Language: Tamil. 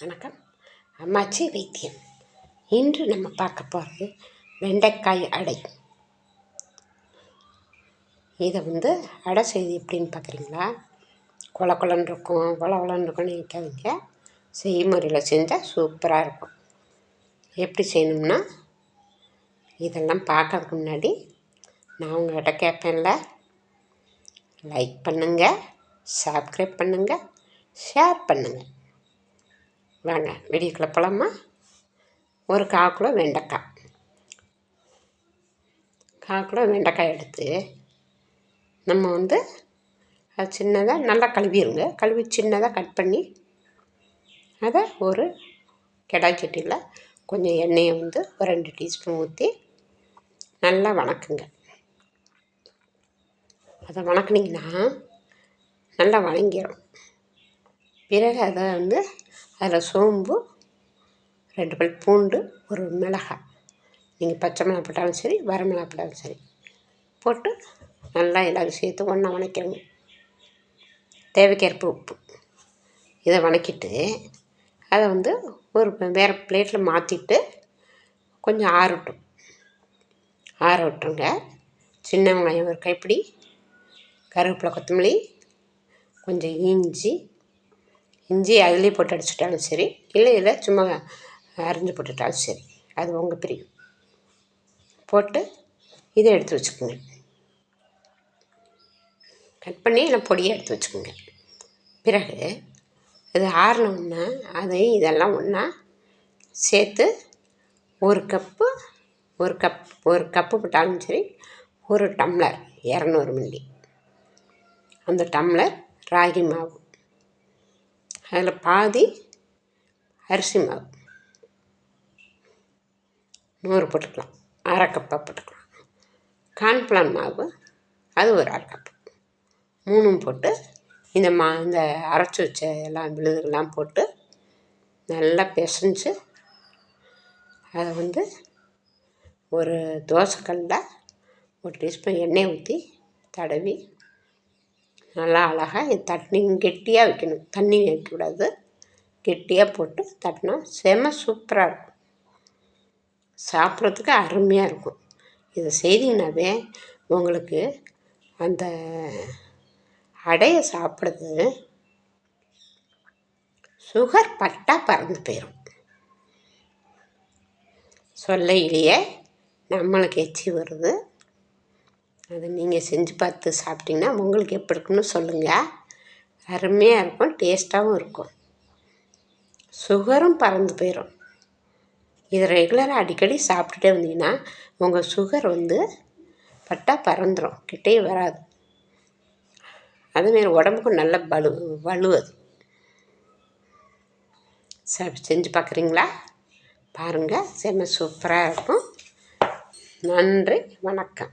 வணக்கம். அம்மாச்சி வைத்தியம். இன்று நம்ம பார்க்க போகிறது வெண்டைக்காய் அடை. இதை வந்து அடை செய்து எப்படின்னு பார்க்குறீங்களா? கொல கொலன்னு இருக்கும் கொல கொலன்னு இருக்கும்னு நினைக்காதீங்க. செய்முறையில் செஞ்சால் சூப்பராக இருக்கும். எப்படி செய்யணும்னா இதெல்லாம் பார்க்கறதுக்கு முன்னாடி நான் உங்கள்கிட்ட கேட்பேன்ல. லைக் பண்ணுங்கள் சப்ஸ்கிரைப் பண்ணுங்கள் ஷேர் பண்ணுங்கள் வாங்க வெடிக்குள்ளே பழமா ஒரு கால் கிலோ வெண்டைக்காய். கால் கிலோ வெண்டைக்காய் எடுத்து நம்ம வந்து அது சின்னதாக நல்லா கழுவிடுங்க கழுவி சின்னதாக கட் பண்ணி அதை ஒரு கெடாய் சட்டியில் கொஞ்சம் எண்ணெயை வந்து ஒரு ரெண்டு டீஸ்பூன் ஊற்றி நல்லா வணக்குங்க. அதை வணக்குனிங்கன்னா நல்லா வணங்கிடும் பிறகு அதை வந்து அதில் சோம்பு ரெண்டு பல் பூண்டு ஒரு மிளகாய். நீங்கள் பச்சை மிளகா போட்டாலும் சரி வர மிளகா போட்டாலும் சரி. போட்டு நல்லா எல்லாரும் சேர்த்து ஒன்றா வணக்கிடுங்க தேவைக்கேற்ப உப்பு. இதை வணக்கிட்டு அதை வந்து ஒரு வேறு பிளேட்டில் மாற்றிட்டு கொஞ்சம் ஆறட்டும் ஆற விட்டுருங்க. சின்ன வெங்காயம் ஒரு கைப்பிடி கருவேப்பிலை கொத்தமல்லி கொஞ்சம் இஞ்சி இஞ்சி அதுலேயே போட்டு அடிச்சுட்டாலும் சரி இல்லை இல்லை சும்மா அரிஞ்சு போட்டுட்டாலும் சரி அது உங்கள் பிரியம். போட்டு இதை எடுத்து வச்சுக்கோங்க. கட் பண்ணி இல்லை பொடியை எடுத்து வச்சுக்கோங்க. பிறகு இது ஆறினோன்னா அதையும் இதெல்லாம் ஒன்றா சேர்த்து ஒரு கப்பு ஒரு கப் ஒரு கப்பு போட்டாலும் சரி ஒரு டம்ளர் இரநூறு மில்லி. அந்த டம்ளர் ராகி மாவு. அதில் பாதி அரிசி மாவு. நூறு போட்டுக்கலாம். அரை கப்பாக போட்டுக்கலாம். கான்ஃப்ளான் மாவு அது ஒரு அரை கப் மூணும் போட்டு இந்த மா இந்த அரைச்சி வச்ச எல்லாம் விழுதுகள்லாம் போட்டு நல்லா பிசைஞ்சு அதை வந்து ஒரு தோசைக்கல்லில் ஒரு டீஸ்பூன் எண்ணெய் ஊற்றி தடவி நல்லா அழகாக தண்ணி கெட்டியாக வைக்கணும். தண்ணி வைக்கக்கூடாது. கெட்டியாக போட்டு தட்டினா செம சூப்பராக இருக்கும். சாப்பிட்றதுக்கு அருமையாக இருக்கும். இதை செய்தீங்கன்னாவே உங்களுக்கு அந்த அடையை சாப்பிட்றது சுகர் பட்டா பறந்து போயிடும் சொல்லையிலேயே நம்மளுக்கு எச்சி வருது. அதை நீங்கள் செஞ்சு பார்த்து சாப்பிட்டிங்கன்னா உங்களுக்கு எப்படி இருக்குன்னு சொல்லுங்கள் அருமையாக இருக்கும் டேஸ்ட்டாகவும் இருக்கும். சுகரும் பறந்து போயிடும் இதை ரெகுலராக அடிக்கடி சாப்பிட்டுட்டே வந்தீங்கன்னா உங்கள் சுகர் வந்து பட்டா பறந்துடும் கிட்டே வராது. அதுமாரி உடம்புக்கும் நல்ல வலு வலுவது செஞ்சு பார்க்குறீங்களா? பாருங்கள் செம்ம சூப்பராக இருக்கும். நன்றி வணக்கம்.